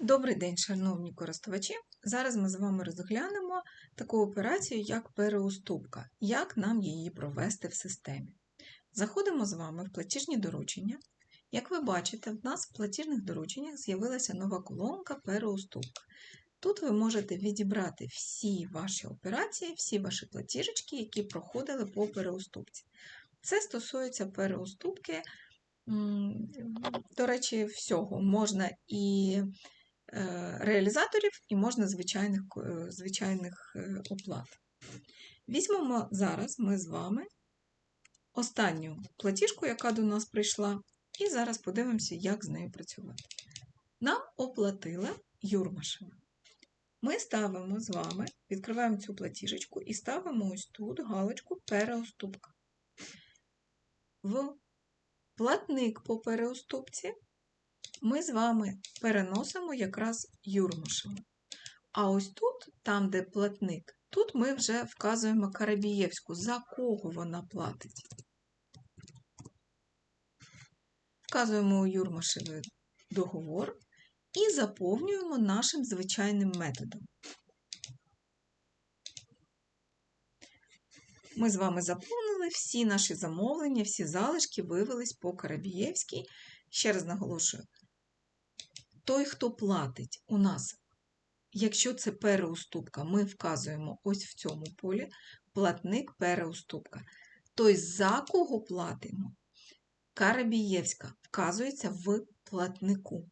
Добрий день, шановні користувачі! Зараз ми з вами розглянемо таку операцію, як переуступка, як нам її провести в системі. Заходимо з вами в платіжні доручення. Як ви бачите, в нас в платіжних дорученнях з'явилася нова колонка переуступка. Тут ви можете відібрати всі ваші операції, всі ваші платіжечки, які проходили по переуступці. Це стосується переуступки, до речі, всього. Можна і реалізаторів і можна звичайних е, звичайних е, оплат. Візьмемо зараз ми з вами останню платіжку, яка до нас прийшла, і зараз подивимося, як з нею працювати. Нам оплатила Юрмашева. Ми ставимо з вами, відкриваємо цю платіжечку і ставимо ось тут галочку переуступка. В платник по переуступці ми з вами переносимо якраз Юрмушева. А ось тут, там, де платник, тут ми вже вказуємо Карабієвську, за кого вона платить. Вказуємо у Юрмашеві договор і заповнюємо нашим звичайним методом. Ми з вами заповнили всі наші замовлення, всі залишки вивелись по Карабієвській. Ще раз наголошую, той, хто платить у нас, якщо це переуступка, ми вказуємо ось в цьому полі платник переуступка. Той, за кого платимо, Карабієвська вказується в платнику.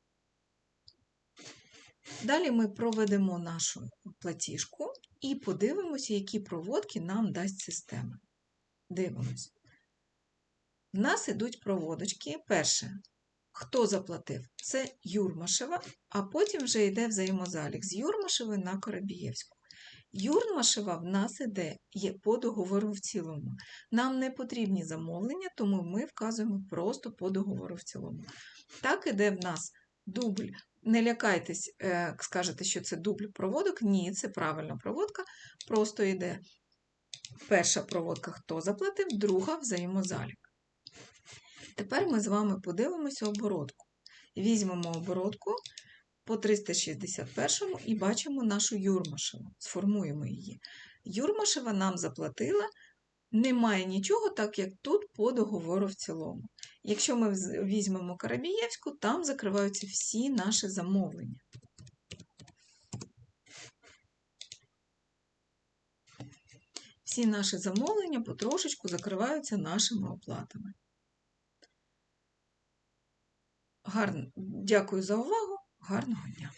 Далі ми проведемо нашу платіжку і подивимося, які проводки нам дасть система. Дивимось. У нас ідуть проводочки. Перше Хто заплатив? Це Юрмашева, а потім вже йде взаємозалік з Юрмашевою на Коробієвську. Юрмашева в нас іде є по договору в цілому. Нам не потрібні замовлення, тому ми вказуємо просто по договору в цілому. Так іде в нас дубль. Не лякайтесь, е, скажете, що це дубль проводок. Ні, це правильна проводка. Просто йде перша проводка, хто заплатив, друга взаємозалік. Тепер ми з вами подивимося оборотку. Візьмемо оборотку по 361 і бачимо нашу Юрмашеву. Сформуємо її. Юрмашева нам заплатила, немає нічого, так як тут по договору в цілому. Якщо ми візьмемо Карабієвську, там закриваються всі наші замовлення. Всі наші замовлення потрошечку закриваються нашими оплатами. Гарно. Дякую за увагу. Гарного дня!